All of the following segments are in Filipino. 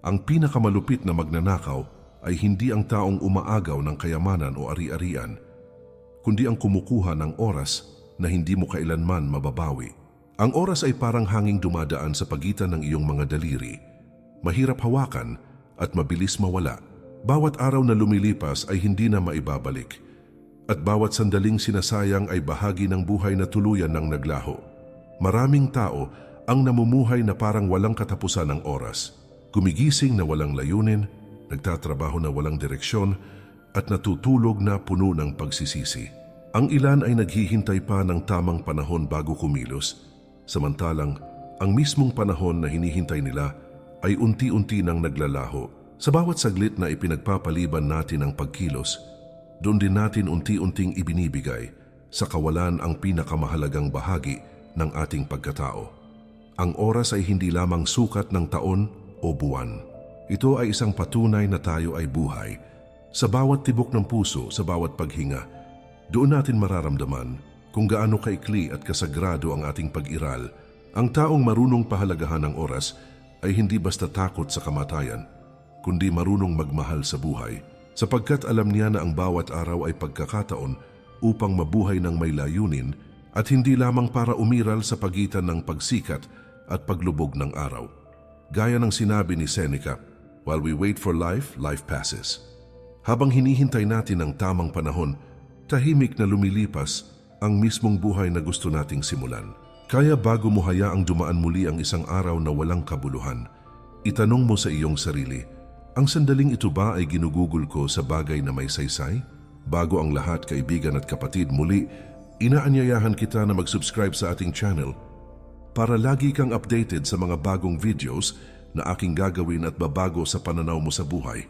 Ang pinakamalupit na magnanakaw ay hindi ang taong umaagaw ng kayamanan o ari-arian, kundi ang kumukuha ng oras na hindi mo kailanman mababawi. Ang oras ay parang hanging dumadaan sa pagitan ng iyong mga daliri. Mahirap hawakan at mabilis mawala. Bawat araw na lumilipas ay hindi na maibabalik. At bawat sandaling sinasayang ay bahagi ng buhay na tuluyan ng naglaho. Maraming tao ang namumuhay na parang walang katapusan ng oras. Gumigising na walang layunin, nagtatrabaho na walang direksyon, at natutulog na puno ng pagsisisi. Ang ilan ay naghihintay pa ng tamang panahon bago kumilos, samantalang ang mismong panahon na hinihintay nila ay unti-unti nang naglalaho. Sa bawat saglit na ipinagpapaliban natin ang pagkilos, doon din natin unti-unting ibinibigay sa kawalan ang pinakamahalagang bahagi ng ating pagkatao. Ang oras ay hindi lamang sukat ng taon o buwan. Ito ay isang patunay na tayo ay buhay. Sa bawat tibok ng puso, sa bawat paghinga, doon natin mararamdaman kung gaano kaikli at kasagrado ang ating pag-iral. Ang taong marunong pahalagahan ng oras ay hindi basta takot sa kamatayan, kundi marunong magmahal sa buhay, sapagkat alam niya na ang bawat araw ay pagkakataon upang mabuhay ng may layunin at hindi lamang para umiral sa pagitan ng pagsikat at paglubog ng araw. Gaya ng sinabi ni Seneca, While we wait for life, life passes. Habang hinihintay natin ang tamang panahon, tahimik na lumilipas ang mismong buhay na gusto nating simulan. Kaya bago mo hayaang dumaan muli ang isang araw na walang kabuluhan, itanong mo sa iyong sarili, ang sandaling ito ba ay ginugugol ko sa bagay na may saysay? Bago ang lahat, kaibigan at kapatid, muli, inaanyayahan kita na mag-subscribe sa ating channel para lagi kang updated sa mga bagong videos na aking gagawin at babago sa pananaw mo sa buhay.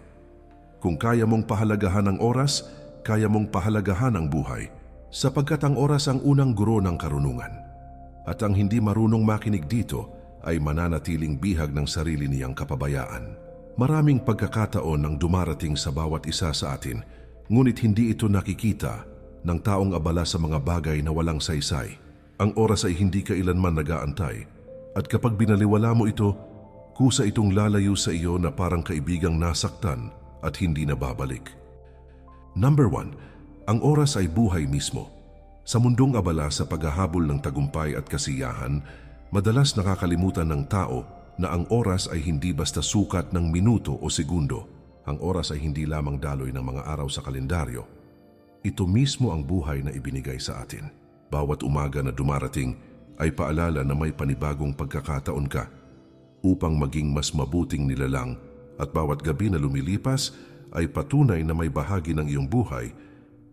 Kung kaya mong pahalagahan ang oras, kaya mong pahalagahan ang buhay, sapagkat ang oras ang unang guro ng karunungan. At ang hindi marunong makinig dito ay mananatiling bihag ng sarili niyang kapabayaan. Maraming pagkakataon ang dumarating sa bawat isa sa atin, ngunit hindi ito nakikita ng taong abala sa mga bagay na walang saysay. Ang oras ay hindi kailanman nagaantay, at kapag binaliwala mo ito, kusa itong lalayo sa iyo na parang kaibigang nasaktan at hindi na babalik. Number one, ang oras ay buhay mismo. Sa mundong abala sa paghahabol ng tagumpay at kasiyahan, madalas nakakalimutan ng tao na ang oras ay hindi basta sukat ng minuto o segundo. Ang oras ay hindi lamang daloy ng mga araw sa kalendaryo. Ito mismo ang buhay na ibinigay sa atin. Bawat umaga na dumarating ay paalala na may panibagong pagkakataon ka upang maging mas mabuting nilalang at bawat gabi na lumilipas ay patunay na may bahagi ng iyong buhay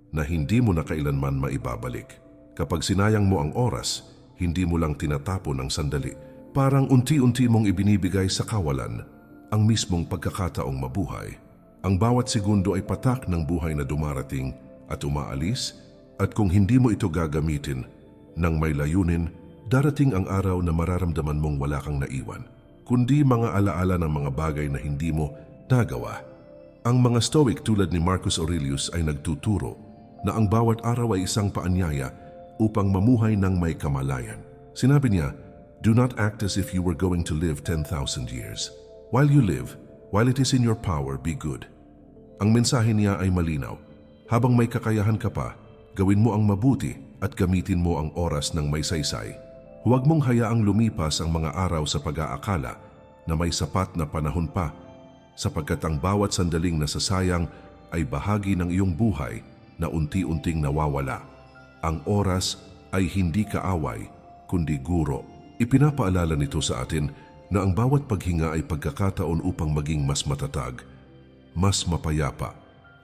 na hindi mo na kailanman maibabalik. Kapag sinayang mo ang oras, hindi mo lang tinatapon ang sandali. Parang unti-unti mong ibinibigay sa kawalan ang mismong pagkakataong mabuhay. Ang bawat segundo ay patak ng buhay na dumarating at umaalis at kung hindi mo ito gagamitin ng may layunin, darating ang araw na mararamdaman mong wala kang naiwan, kundi mga alaala ng mga bagay na hindi mo nagawa. Ang mga Stoic tulad ni Marcus Aurelius ay nagtuturo na ang bawat araw ay isang paanyaya upang mamuhay ng may kamalayan. Sinabi niya, Do not act as if you were going to live 10,000 years. While you live, while it is in your power, be good. Ang mensahe niya ay malinaw. Habang may kakayahan ka pa, gawin mo ang mabuti at gamitin mo ang oras ng may saysay. Huwag mong hayaang lumipas ang mga araw sa pag-aakala na may sapat na panahon pa sapagkat ang bawat sandaling nasasayang ay bahagi ng iyong buhay na unti-unting nawawala. Ang oras ay hindi kaaway kundi guro. Ipinapaalala nito sa atin na ang bawat paghinga ay pagkakataon upang maging mas matatag, mas mapayapa,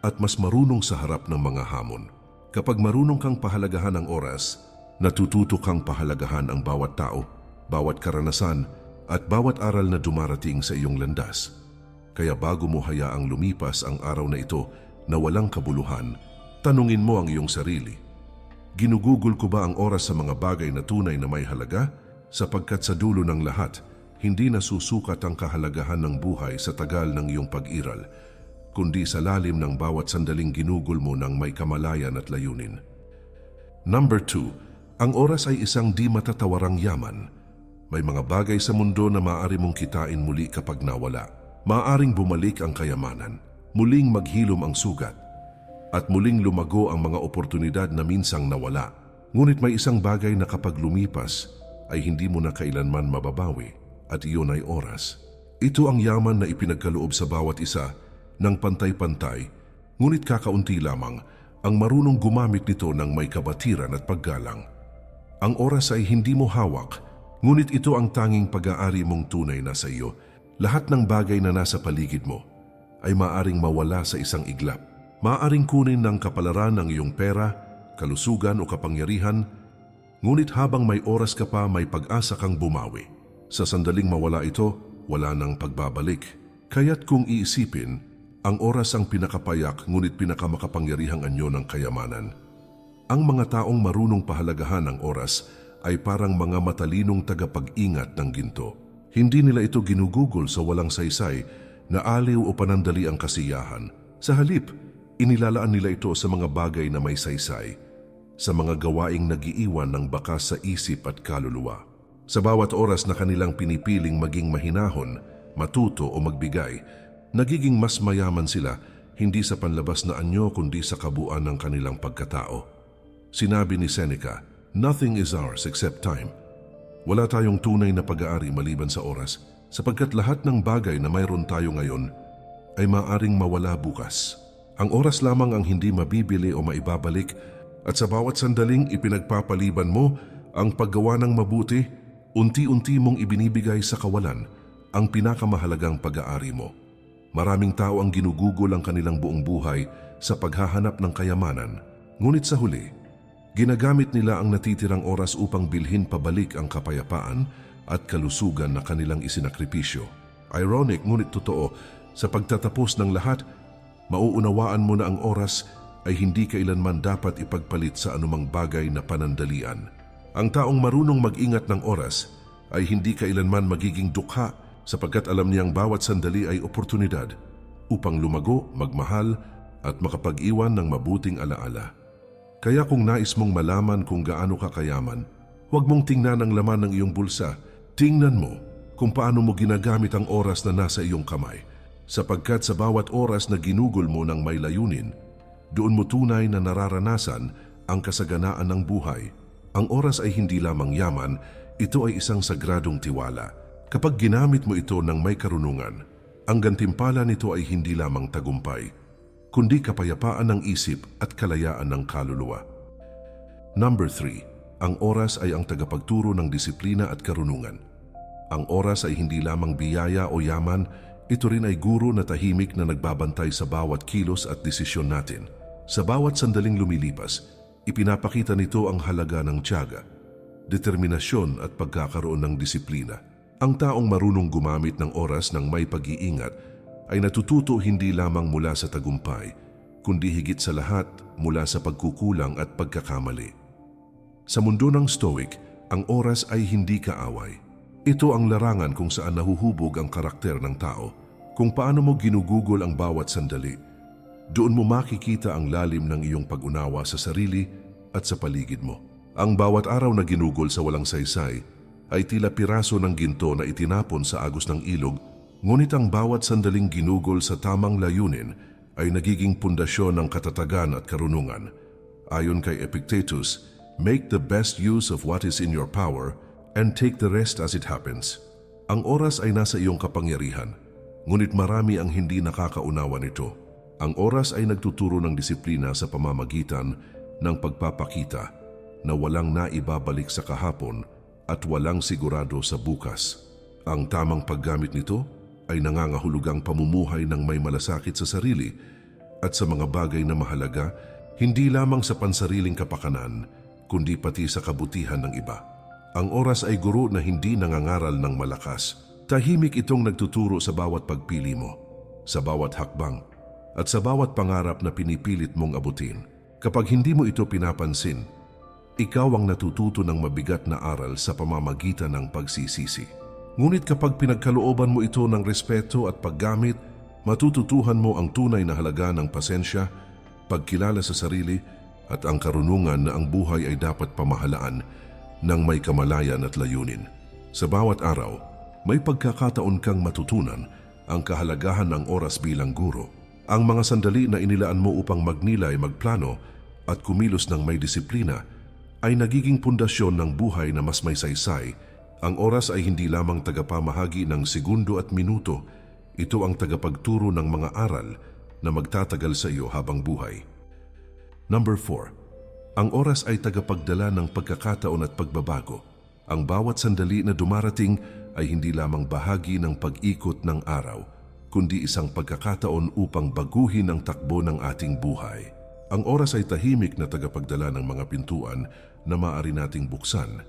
at mas marunong sa harap ng mga hamon. Kapag marunong kang pahalagahan ang oras, natututo kang pahalagahan ang bawat tao, bawat karanasan, at bawat aral na dumarating sa iyong landas. Kaya bago mo hayaang lumipas ang araw na ito na walang kabuluhan, tanungin mo ang iyong sarili. Ginugugol ko ba ang oras sa mga bagay na tunay na may halaga? Sapagkat sa dulo ng lahat, hindi nasusukat ang kahalagahan ng buhay sa tagal ng iyong pag-iral, kundi sa lalim ng bawat sandaling ginugol mo ng may kamalayan at layunin. Number 2, ang oras ay isang di matatawarang yaman. May mga bagay sa mundo na maaari mong kitain muli kapag nawala. maaring bumalik ang kayamanan, muling maghilom ang sugat, at muling lumago ang mga oportunidad na minsang nawala. Ngunit may isang bagay na kapag lumipas ay hindi mo na kailanman mababawi at iyon ay oras. Ito ang yaman na ipinagkaloob sa bawat isa ng pantay-pantay, ngunit kakaunti lamang ang marunong gumamit nito ng may kabatiran at paggalang. Ang oras ay hindi mo hawak, ngunit ito ang tanging pag-aari mong tunay na sa iyo. Lahat ng bagay na nasa paligid mo ay maaring mawala sa isang iglap. Maaring kunin ng kapalaran ng iyong pera, kalusugan o kapangyarihan, ngunit habang may oras ka pa may pag-asa kang bumawi. Sa sandaling mawala ito, wala nang pagbabalik. Kaya't kung iisipin, ang oras ang pinakapayak ngunit pinakamakapangyarihang anyo ng kayamanan. Ang mga taong marunong pahalagahan ng oras ay parang mga matalinong tagapag-ingat ng ginto. Hindi nila ito ginugugol sa walang saysay na aliw o panandali ang kasiyahan. Sa halip, inilalaan nila ito sa mga bagay na may saysay, sa mga gawaing nagiiwan ng bakas sa isip at kaluluwa. Sa bawat oras na kanilang pinipiling maging mahinahon, matuto o magbigay, nagiging mas mayaman sila hindi sa panlabas na anyo kundi sa kabuuan ng kanilang pagkatao. Sinabi ni Seneca, Nothing is ours except time. Wala tayong tunay na pag-aari maliban sa oras sapagkat lahat ng bagay na mayroon tayo ngayon ay maaring mawala bukas. Ang oras lamang ang hindi mabibili o maibabalik at sa bawat sandaling ipinagpapaliban mo ang paggawa ng mabuti, unti-unti mong ibinibigay sa kawalan ang pinakamahalagang pag-aari mo. Maraming tao ang ginugugol ang kanilang buong buhay sa paghahanap ng kayamanan, ngunit sa huli, Ginagamit nila ang natitirang oras upang bilhin pabalik ang kapayapaan at kalusugan na kanilang isinakripisyo. Ironic ngunit totoo, sa pagtatapos ng lahat, mauunawaan mo na ang oras ay hindi kailanman dapat ipagpalit sa anumang bagay na panandalian. Ang taong marunong mag-ingat ng oras ay hindi kailanman magiging dukha sapagkat alam niyang bawat sandali ay oportunidad upang lumago, magmahal at makapag-iwan ng mabuting alaala. Kaya kung nais mong malaman kung gaano ka kayaman, huwag mong tingnan ang laman ng iyong bulsa. Tingnan mo kung paano mo ginagamit ang oras na nasa iyong kamay. Sapagkat sa bawat oras na ginugol mo ng may layunin, doon mo tunay na nararanasan ang kasaganaan ng buhay. Ang oras ay hindi lamang yaman, ito ay isang sagradong tiwala. Kapag ginamit mo ito ng may karunungan, ang gantimpala nito ay hindi lamang tagumpay, kundi kapayapaan ng isip at kalayaan ng kaluluwa. Number 3. Ang oras ay ang tagapagturo ng disiplina at karunungan. Ang oras ay hindi lamang biyaya o yaman, ito rin ay guro na tahimik na nagbabantay sa bawat kilos at desisyon natin. Sa bawat sandaling lumilipas, ipinapakita nito ang halaga ng tiyaga, determinasyon at pagkakaroon ng disiplina. Ang taong marunong gumamit ng oras ng may pag-iingat ay natututo hindi lamang mula sa tagumpay, kundi higit sa lahat mula sa pagkukulang at pagkakamali. Sa mundo ng Stoic, ang oras ay hindi kaaway. Ito ang larangan kung saan nahuhubog ang karakter ng tao, kung paano mo ginugugol ang bawat sandali. Doon mo makikita ang lalim ng iyong pag-unawa sa sarili at sa paligid mo. Ang bawat araw na ginugol sa walang saysay ay tila piraso ng ginto na itinapon sa agos ng ilog Ngunit ang bawat sandaling ginugol sa tamang layunin ay nagiging pundasyon ng katatagan at karunungan. Ayon kay Epictetus, make the best use of what is in your power and take the rest as it happens. Ang oras ay nasa iyong kapangyarihan, ngunit marami ang hindi nakakaunawa nito. Ang oras ay nagtuturo ng disiplina sa pamamagitan ng pagpapakita na walang naibabalik sa kahapon at walang sigurado sa bukas. Ang tamang paggamit nito ay nangangahulugang pamumuhay ng may malasakit sa sarili at sa mga bagay na mahalaga hindi lamang sa pansariling kapakanan kundi pati sa kabutihan ng iba. Ang oras ay guro na hindi nangangaral ng malakas. Tahimik itong nagtuturo sa bawat pagpili mo, sa bawat hakbang, at sa bawat pangarap na pinipilit mong abutin. Kapag hindi mo ito pinapansin, ikaw ang natututo ng mabigat na aral sa pamamagitan ng pagsisisi. Ngunit kapag pinagkalooban mo ito ng respeto at paggamit, matututuhan mo ang tunay na halaga ng pasensya, pagkilala sa sarili, at ang karunungan na ang buhay ay dapat pamahalaan ng may kamalayan at layunin. Sa bawat araw, may pagkakataon kang matutunan ang kahalagahan ng oras bilang guro. Ang mga sandali na inilaan mo upang magnilay, magplano at kumilos ng may disiplina ay nagiging pundasyon ng buhay na mas may saysay. Ang oras ay hindi lamang tagapamahagi ng segundo at minuto, ito ang tagapagturo ng mga aral na magtatagal sa iyo habang buhay. Number 4. Ang oras ay tagapagdala ng pagkakataon at pagbabago. Ang bawat sandali na dumarating ay hindi lamang bahagi ng pag-ikot ng araw, kundi isang pagkakataon upang baguhin ang takbo ng ating buhay. Ang oras ay tahimik na tagapagdala ng mga pintuan na maaari nating buksan.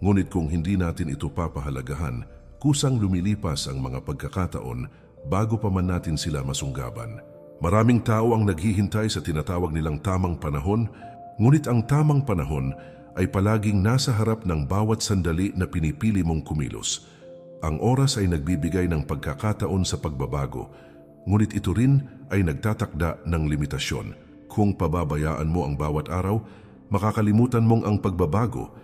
Ngunit kung hindi natin ito papahalagahan, kusang lumilipas ang mga pagkakataon bago pa man natin sila masunggaban. Maraming tao ang naghihintay sa tinatawag nilang tamang panahon, ngunit ang tamang panahon ay palaging nasa harap ng bawat sandali na pinipili mong kumilos. Ang oras ay nagbibigay ng pagkakataon sa pagbabago, ngunit ito rin ay nagtatakda ng limitasyon. Kung pababayaan mo ang bawat araw, makakalimutan mong ang pagbabago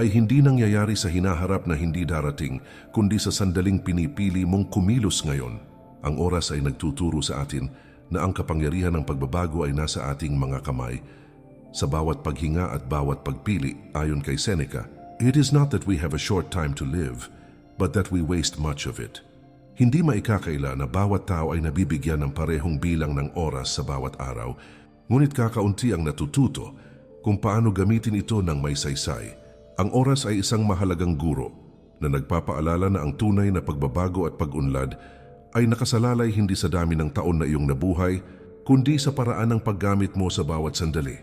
ay hindi nangyayari sa hinaharap na hindi darating, kundi sa sandaling pinipili mong kumilos ngayon. Ang oras ay nagtuturo sa atin na ang kapangyarihan ng pagbabago ay nasa ating mga kamay. Sa bawat paghinga at bawat pagpili, ayon kay Seneca, It is not that we have a short time to live, but that we waste much of it. Hindi maikakaila na bawat tao ay nabibigyan ng parehong bilang ng oras sa bawat araw, ngunit kakaunti ang natututo kung paano gamitin ito ng may saysay. Ang oras ay isang mahalagang guro na nagpapaalala na ang tunay na pagbabago at pag-unlad ay nakasalalay hindi sa dami ng taon na iyong nabuhay, kundi sa paraan ng paggamit mo sa bawat sandali.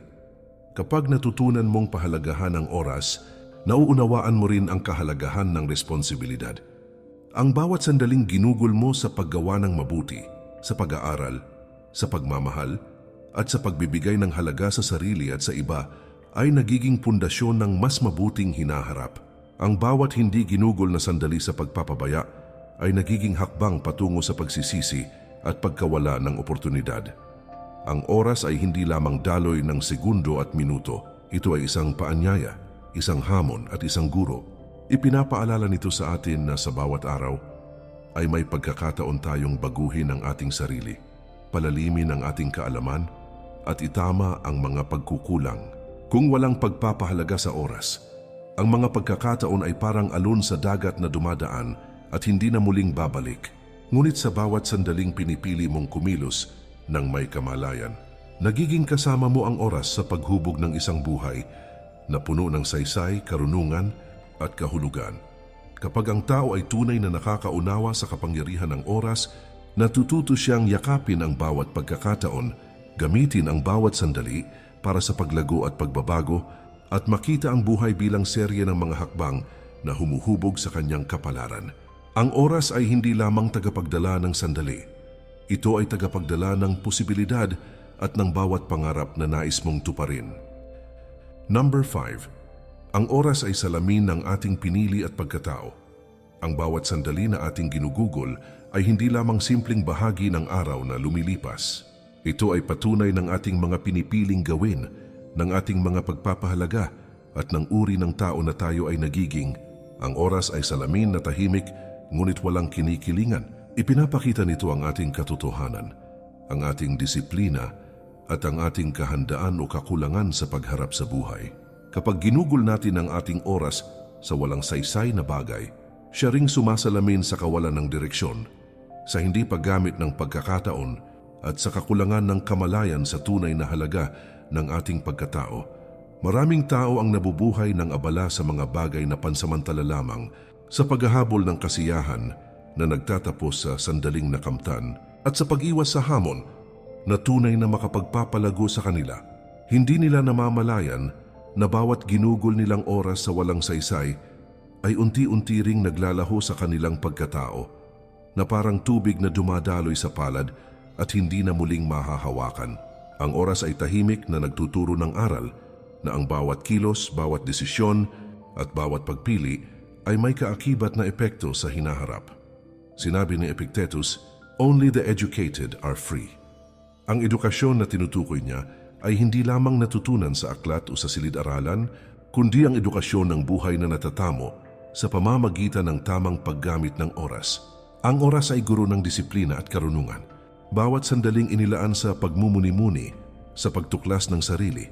Kapag natutunan mong pahalagahan ang oras, nauunawaan mo rin ang kahalagahan ng responsibilidad. Ang bawat sandaling ginugol mo sa paggawa ng mabuti, sa pag-aaral, sa pagmamahal, at sa pagbibigay ng halaga sa sarili at sa iba ay nagiging pundasyon ng mas mabuting hinaharap. Ang bawat hindi ginugol na sandali sa pagpapabaya ay nagiging hakbang patungo sa pagsisisi at pagkawala ng oportunidad. Ang oras ay hindi lamang daloy ng segundo at minuto. Ito ay isang paanyaya, isang hamon at isang guro. Ipinapaalala nito sa atin na sa bawat araw ay may pagkakataon tayong baguhin ang ating sarili, palalimin ang ating kaalaman at itama ang mga pagkukulang. Kung walang pagpapahalaga sa oras, ang mga pagkakataon ay parang alon sa dagat na dumadaan at hindi na muling babalik. Ngunit sa bawat sandaling pinipili mong kumilos ng may kamalayan, nagiging kasama mo ang oras sa paghubog ng isang buhay na puno ng saysay, karunungan at kahulugan. Kapag ang tao ay tunay na nakakaunawa sa kapangyarihan ng oras, natututo siyang yakapin ang bawat pagkakataon, gamitin ang bawat sandali para sa paglago at pagbabago at makita ang buhay bilang serye ng mga hakbang na humuhubog sa kanyang kapalaran. Ang oras ay hindi lamang tagapagdala ng sandali. Ito ay tagapagdala ng posibilidad at ng bawat pangarap na nais mong tuparin. Number 5. Ang oras ay salamin ng ating pinili at pagkatao. Ang bawat sandali na ating ginugugol ay hindi lamang simpleng bahagi ng araw na lumilipas. Ito ay patunay ng ating mga pinipiling gawin, ng ating mga pagpapahalaga at ng uri ng tao na tayo ay nagiging. Ang oras ay salamin na tahimik ngunit walang kinikilingan. Ipinapakita nito ang ating katotohanan, ang ating disiplina at ang ating kahandaan o kakulangan sa pagharap sa buhay. Kapag ginugol natin ang ating oras sa walang saysay na bagay, siya ring sumasalamin sa kawalan ng direksyon, sa hindi paggamit ng pagkakataon at sa kakulangan ng kamalayan sa tunay na halaga ng ating pagkatao. Maraming tao ang nabubuhay ng abala sa mga bagay na pansamantala lamang sa paghahabol ng kasiyahan na nagtatapos sa sandaling nakamtan at sa pag-iwas sa hamon na tunay na makapagpapalago sa kanila. Hindi nila namamalayan na bawat ginugol nilang oras sa walang saysay ay unti-unti ring naglalaho sa kanilang pagkatao na parang tubig na dumadaloy sa palad at hindi na muling mahahawakan. Ang oras ay tahimik na nagtuturo ng aral na ang bawat kilos, bawat desisyon at bawat pagpili ay may kaakibat na epekto sa hinaharap. Sinabi ni Epictetus, Only the educated are free. Ang edukasyon na tinutukoy niya ay hindi lamang natutunan sa aklat o sa silid-aralan, kundi ang edukasyon ng buhay na natatamo sa pamamagitan ng tamang paggamit ng oras. Ang oras ay guro ng disiplina at karunungan. Bawat sandaling inilaan sa pagmumuni-muni, sa pagtuklas ng sarili,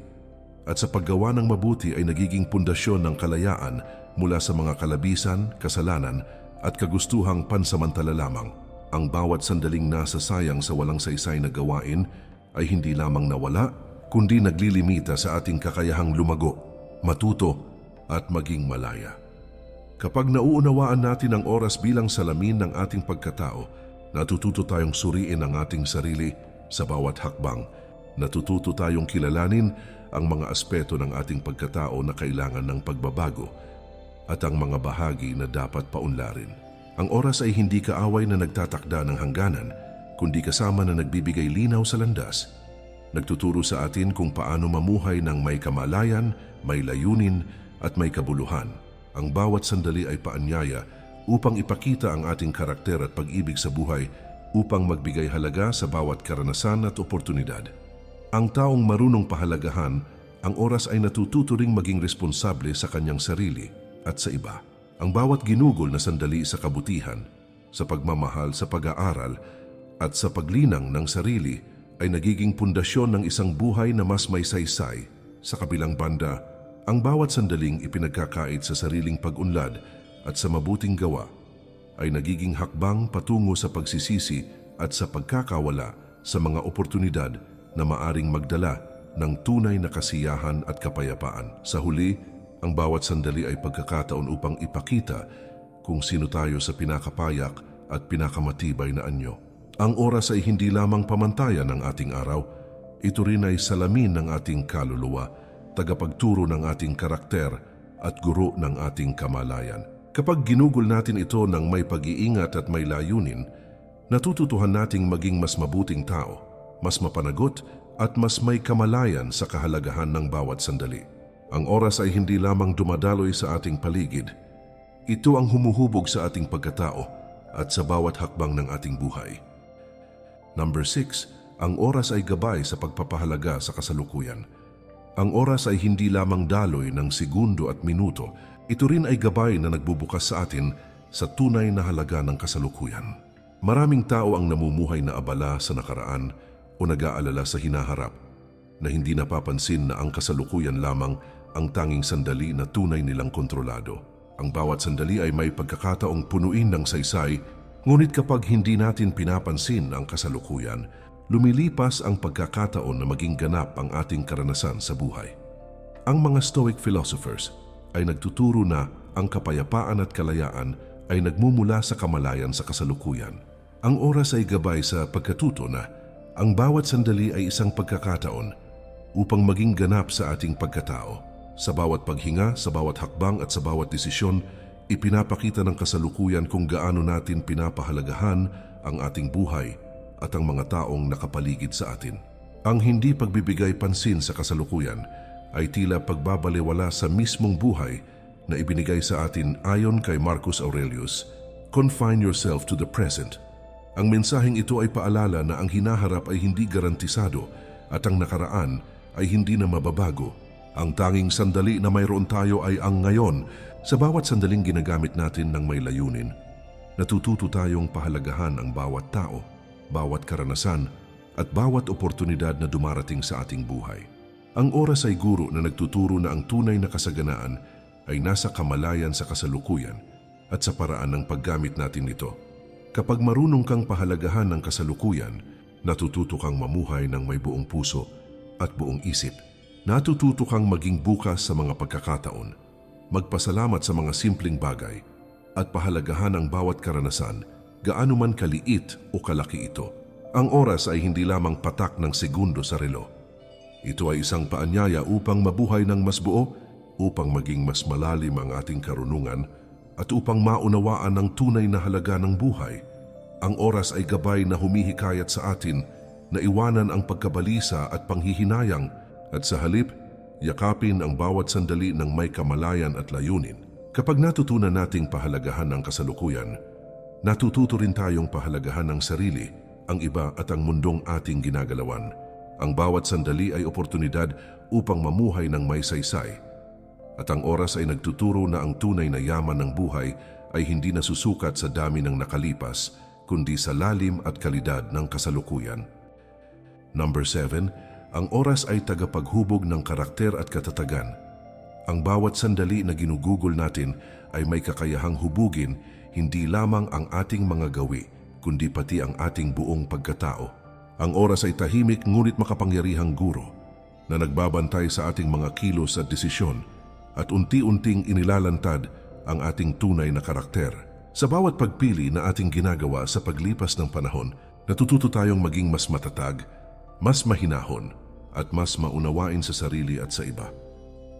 at sa paggawa ng mabuti ay nagiging pundasyon ng kalayaan mula sa mga kalabisan, kasalanan, at kagustuhang pansamantala lamang. Ang bawat sandaling nasa sayang sa walang saysay na gawain ay hindi lamang nawala, kundi naglilimita sa ating kakayahang lumago, matuto, at maging malaya. Kapag nauunawaan natin ang oras bilang salamin ng ating pagkatao, natututo tayong suriin ang ating sarili sa bawat hakbang. Natututo tayong kilalanin ang mga aspeto ng ating pagkatao na kailangan ng pagbabago at ang mga bahagi na dapat paunlarin. Ang oras ay hindi kaaway na nagtatakda ng hangganan, kundi kasama na nagbibigay linaw sa landas. Nagtuturo sa atin kung paano mamuhay ng may kamalayan, may layunin at may kabuluhan. Ang bawat sandali ay paanyaya upang ipakita ang ating karakter at pag-ibig sa buhay upang magbigay halaga sa bawat karanasan at oportunidad. Ang taong marunong pahalagahan, ang oras ay natututo ring maging responsable sa kanyang sarili at sa iba. Ang bawat ginugol na sandali sa kabutihan, sa pagmamahal sa pag-aaral at sa paglinang ng sarili ay nagiging pundasyon ng isang buhay na mas may saysay. Sa kabilang banda, ang bawat sandaling ipinagkakait sa sariling pag-unlad at sa mabuting gawa ay nagiging hakbang patungo sa pagsisisi at sa pagkakawala sa mga oportunidad na maaring magdala ng tunay na kasiyahan at kapayapaan. Sa huli, ang bawat sandali ay pagkakataon upang ipakita kung sino tayo sa pinakapayak at pinakamatibay na anyo. Ang oras ay hindi lamang pamantayan ng ating araw, ito rin ay salamin ng ating kaluluwa, tagapagturo ng ating karakter at guro ng ating kamalayan. Kapag ginugol natin ito ng may pag-iingat at may layunin, natututuhan nating maging mas mabuting tao, mas mapanagot at mas may kamalayan sa kahalagahan ng bawat sandali. Ang oras ay hindi lamang dumadaloy sa ating paligid. Ito ang humuhubog sa ating pagkatao at sa bawat hakbang ng ating buhay. Number 6, ang oras ay gabay sa pagpapahalaga sa kasalukuyan. Ang oras ay hindi lamang daloy ng segundo at minuto, ito rin ay gabay na nagbubukas sa atin sa tunay na halaga ng kasalukuyan. Maraming tao ang namumuhay na abala sa nakaraan o nag-aalala sa hinaharap na hindi napapansin na ang kasalukuyan lamang ang tanging sandali na tunay nilang kontrolado. Ang bawat sandali ay may pagkakataong punuin ng saysay, ngunit kapag hindi natin pinapansin ang kasalukuyan, lumilipas ang pagkakataon na maging ganap ang ating karanasan sa buhay. Ang mga Stoic philosophers ay nagtuturo na ang kapayapaan at kalayaan ay nagmumula sa kamalayan sa kasalukuyan. Ang oras ay gabay sa pagkatuto na ang bawat sandali ay isang pagkakataon upang maging ganap sa ating pagkatao. Sa bawat paghinga, sa bawat hakbang at sa bawat desisyon, ipinapakita ng kasalukuyan kung gaano natin pinapahalagahan ang ating buhay at ang mga taong nakapaligid sa atin. Ang hindi pagbibigay pansin sa kasalukuyan ay tila pagbabaliwala sa mismong buhay na ibinigay sa atin ayon kay Marcus Aurelius, Confine yourself to the present. Ang mensaheng ito ay paalala na ang hinaharap ay hindi garantisado at ang nakaraan ay hindi na mababago. Ang tanging sandali na mayroon tayo ay ang ngayon sa bawat sandaling ginagamit natin ng may layunin. Natututo tayong pahalagahan ang bawat tao, bawat karanasan at bawat oportunidad na dumarating sa ating buhay. Ang oras ay guro na nagtuturo na ang tunay na kasaganaan ay nasa kamalayan sa kasalukuyan at sa paraan ng paggamit natin nito. Kapag marunong kang pahalagahan ng kasalukuyan, natututo kang mamuhay ng may buong puso at buong isip. Natututo kang maging bukas sa mga pagkakataon, magpasalamat sa mga simpleng bagay, at pahalagahan ang bawat karanasan, gaano man kaliit o kalaki ito. Ang oras ay hindi lamang patak ng segundo sa relo. Ito ay isang paanyaya upang mabuhay ng mas buo, upang maging mas malalim ang ating karunungan, at upang maunawaan ang tunay na halaga ng buhay. Ang oras ay gabay na humihikayat sa atin na iwanan ang pagkabalisa at panghihinayang at sa halip, yakapin ang bawat sandali ng may kamalayan at layunin. Kapag natutunan nating pahalagahan ang kasalukuyan, natututo rin tayong pahalagahan ang sarili, ang iba at ang mundong ating ginagalawan. Ang bawat sandali ay oportunidad upang mamuhay ng may saysay. At ang oras ay nagtuturo na ang tunay na yaman ng buhay ay hindi nasusukat sa dami ng nakalipas, kundi sa lalim at kalidad ng kasalukuyan. Number 7, ang oras ay tagapaghubog ng karakter at katatagan. Ang bawat sandali na ginugugol natin ay may kakayahang hubugin hindi lamang ang ating mga gawi, kundi pati ang ating buong pagkatao. Ang oras ay tahimik ngunit makapangyarihang guro na nagbabantay sa ating mga kilos at desisyon at unti-unting inilalantad ang ating tunay na karakter. Sa bawat pagpili na ating ginagawa sa paglipas ng panahon, natututo tayong maging mas matatag, mas mahinahon, at mas maunawain sa sarili at sa iba.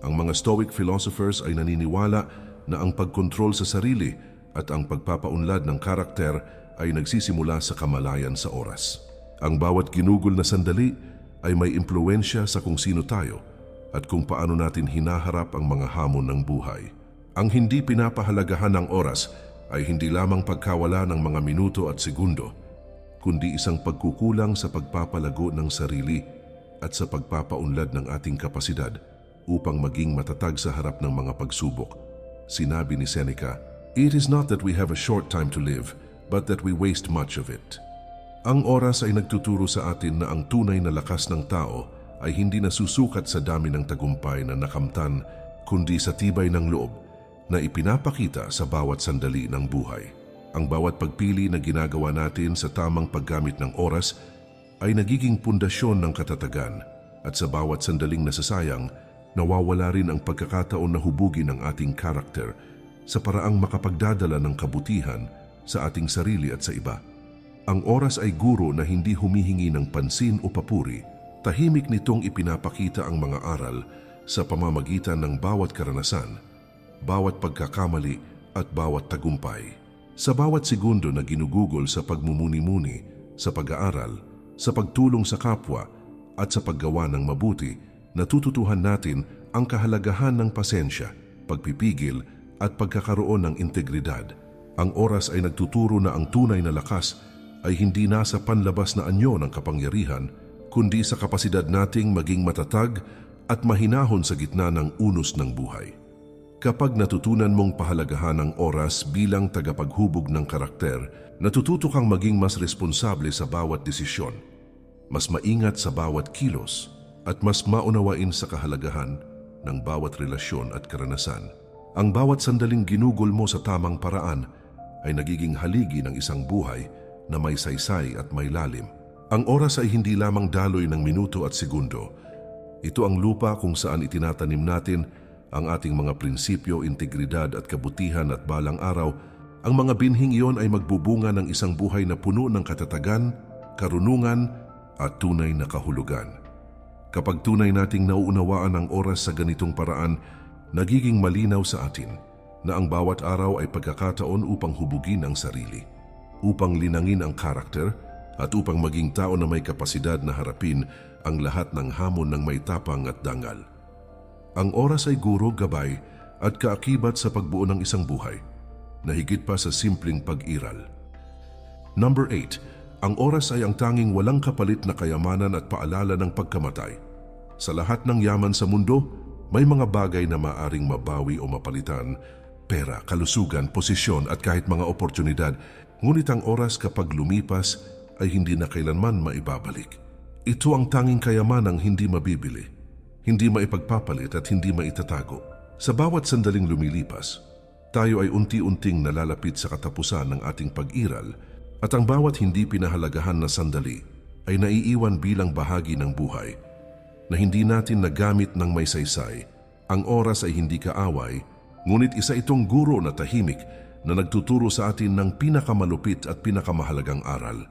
Ang mga Stoic philosophers ay naniniwala na ang pagkontrol sa sarili at ang pagpapaunlad ng karakter ay nagsisimula sa kamalayan sa oras. Ang bawat ginugol na sandali ay may impluensya sa kung sino tayo at kung paano natin hinaharap ang mga hamon ng buhay. Ang hindi pinapahalagahan ng oras ay hindi lamang pagkawala ng mga minuto at segundo, kundi isang pagkukulang sa pagpapalago ng sarili at sa pagpapaunlad ng ating kapasidad upang maging matatag sa harap ng mga pagsubok. Sinabi ni Seneca, It is not that we have a short time to live, but that we waste much of it. Ang oras ay nagtuturo sa atin na ang tunay na lakas ng tao ay hindi nasusukat sa dami ng tagumpay na nakamtan, kundi sa tibay ng loob na ipinapakita sa bawat sandali ng buhay. Ang bawat pagpili na ginagawa natin sa tamang paggamit ng oras ay nagiging pundasyon ng katatagan at sa bawat sandaling nasasayang, nawawala rin ang pagkakataon na hubugin ang ating karakter sa paraang makapagdadala ng kabutihan sa ating sarili at sa iba. Ang oras ay guro na hindi humihingi ng pansin o papuri, tahimik nitong ipinapakita ang mga aral sa pamamagitan ng bawat karanasan, bawat pagkakamali at bawat tagumpay. Sa bawat segundo na ginugugol sa pagmumuni-muni, sa pag-aaral, sa pagtulong sa kapwa at sa paggawa ng mabuti, natututuhan natin ang kahalagahan ng pasensya, pagpipigil at pagkakaroon ng integridad. Ang oras ay nagtuturo na ang tunay na lakas ay hindi nasa panlabas na anyo ng kapangyarihan, kundi sa kapasidad nating maging matatag at mahinahon sa gitna ng unos ng buhay. Kapag natutunan mong pahalagahan ang oras bilang tagapaghubog ng karakter, natututo kang maging mas responsable sa bawat desisyon, mas maingat sa bawat kilos, at mas maunawain sa kahalagahan ng bawat relasyon at karanasan. Ang bawat sandaling ginugol mo sa tamang paraan ay nagiging haligi ng isang buhay na may saysay at may lalim. Ang oras ay hindi lamang daloy ng minuto at segundo. Ito ang lupa kung saan itinatanim natin ang ating mga prinsipyo, integridad at kabutihan at balang araw, ang mga binhing iyon ay magbubunga ng isang buhay na puno ng katatagan, karunungan at tunay na kahulugan. Kapag tunay nating nauunawaan ang oras sa ganitong paraan, nagiging malinaw sa atin na ang bawat araw ay pagkakataon upang hubugin ang sarili, upang linangin ang karakter, at upang maging tao na may kapasidad na harapin ang lahat ng hamon ng may tapang at dangal. Ang oras ay guro, gabay at kaakibat sa pagbuo ng isang buhay na higit pa sa simpleng pag-iral. Number 8. Ang oras ay ang tanging walang kapalit na kayamanan at paalala ng pagkamatay. Sa lahat ng yaman sa mundo, may mga bagay na maaring mabawi o mapalitan, pera, kalusugan, posisyon at kahit mga oportunidad, ngunit ang oras kapag lumipas ay hindi na kailanman maibabalik. Ito ang tanging kayamanang hindi mabibili hindi maipagpapalit at hindi maitatago. Sa bawat sandaling lumilipas, tayo ay unti-unting nalalapit sa katapusan ng ating pag-iral at ang bawat hindi pinahalagahan na sandali ay naiiwan bilang bahagi ng buhay na hindi natin nagamit ng may saysay. Ang oras ay hindi kaaway, ngunit isa itong guro na tahimik na nagtuturo sa atin ng pinakamalupit at pinakamahalagang aral.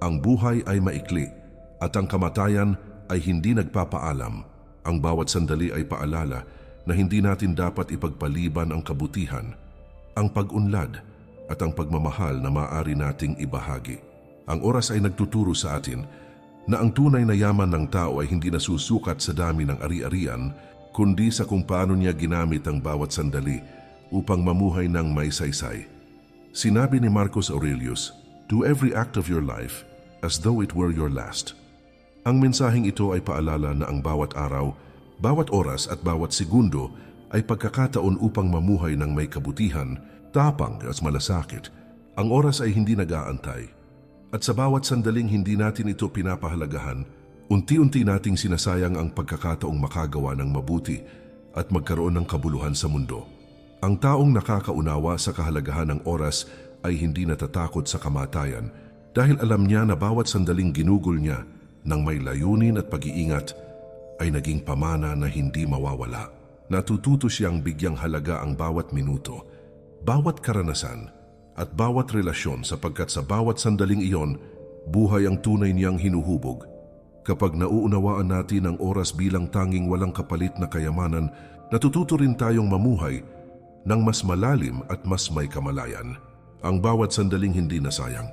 Ang buhay ay maikli at ang kamatayan ay hindi nagpapaalam. Ang bawat sandali ay paalala na hindi natin dapat ipagpaliban ang kabutihan, ang pag-unlad at ang pagmamahal na maaari nating ibahagi. Ang oras ay nagtuturo sa atin na ang tunay na yaman ng tao ay hindi nasusukat sa dami ng ari-arian, kundi sa kung paano niya ginamit ang bawat sandali upang mamuhay ng may saysay. Sinabi ni Marcus Aurelius, Do every act of your life as though it were your last. Ang mensaheng ito ay paalala na ang bawat araw, bawat oras at bawat segundo ay pagkakataon upang mamuhay ng may kabutihan, tapang at malasakit. Ang oras ay hindi nag-aantay. At sa bawat sandaling hindi natin ito pinapahalagahan, unti-unti nating sinasayang ang pagkakataong makagawa ng mabuti at magkaroon ng kabuluhan sa mundo. Ang taong nakakaunawa sa kahalagahan ng oras ay hindi natatakot sa kamatayan dahil alam niya na bawat sandaling ginugol niya ng may layunin at pag-iingat ay naging pamana na hindi mawawala. Natututo siyang bigyang halaga ang bawat minuto, bawat karanasan, at bawat relasyon sapagkat sa bawat sandaling iyon, buhay ang tunay niyang hinuhubog. Kapag nauunawaan natin ang oras bilang tanging walang kapalit na kayamanan, natututo rin tayong mamuhay ng mas malalim at mas may kamalayan. Ang bawat sandaling hindi nasayang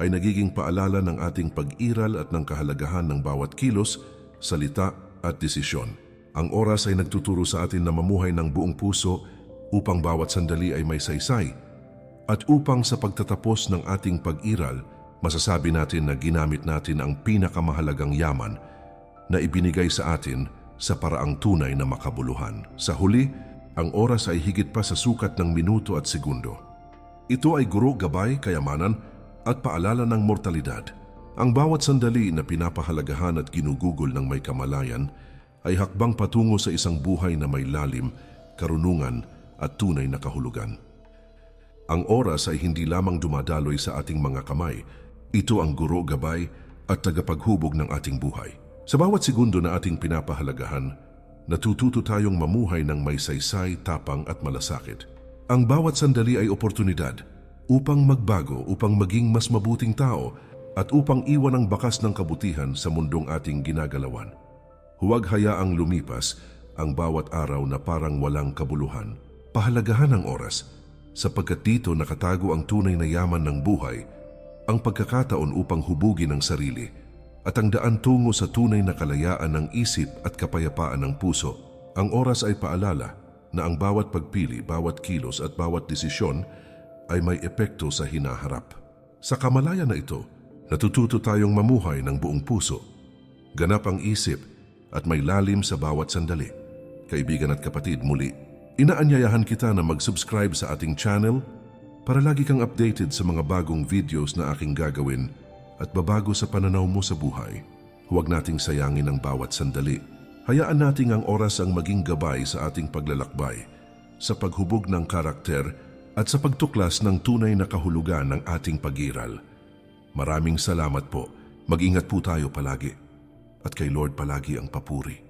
ay nagiging paalala ng ating pag-iral at ng kahalagahan ng bawat kilos, salita at desisyon. Ang oras ay nagtuturo sa atin na mamuhay ng buong puso upang bawat sandali ay may saysay at upang sa pagtatapos ng ating pag-iral, masasabi natin na ginamit natin ang pinakamahalagang yaman na ibinigay sa atin sa paraang tunay na makabuluhan. Sa huli, ang oras ay higit pa sa sukat ng minuto at segundo. Ito ay guro, gabay, kayamanan at paalala ng mortalidad. Ang bawat sandali na pinapahalagahan at ginugugol ng may kamalayan ay hakbang patungo sa isang buhay na may lalim, karunungan at tunay na kahulugan. Ang oras ay hindi lamang dumadaloy sa ating mga kamay. Ito ang guro, gabay at tagapaghubog ng ating buhay. Sa bawat segundo na ating pinapahalagahan, natututo tayong mamuhay ng may saysay, tapang at malasakit. Ang bawat sandali ay oportunidad upang magbago, upang maging mas mabuting tao at upang iwan ang bakas ng kabutihan sa mundong ating ginagalawan. Huwag hayaang lumipas ang bawat araw na parang walang kabuluhan. Pahalagahan ang oras sapagkat dito nakatago ang tunay na yaman ng buhay, ang pagkakataon upang hubugin ang sarili at ang daan tungo sa tunay na kalayaan ng isip at kapayapaan ng puso. Ang oras ay paalala na ang bawat pagpili, bawat kilos at bawat desisyon ay may epekto sa hinaharap. Sa kamalayan na ito, natututo tayong mamuhay ng buong puso, ganap ang isip at may lalim sa bawat sandali. Kaibigan at kapatid, muli, inaanyayahan kita na mag-subscribe sa ating channel para lagi kang updated sa mga bagong videos na aking gagawin at babago sa pananaw mo sa buhay. Huwag nating sayangin ang bawat sandali. Hayaan nating ang oras ang maging gabay sa ating paglalakbay, sa paghubog ng karakter at sa pagtuklas ng tunay na kahulugan ng ating pag-iral. Maraming salamat po. Mag-ingat po tayo palagi. At kay Lord palagi ang papuri.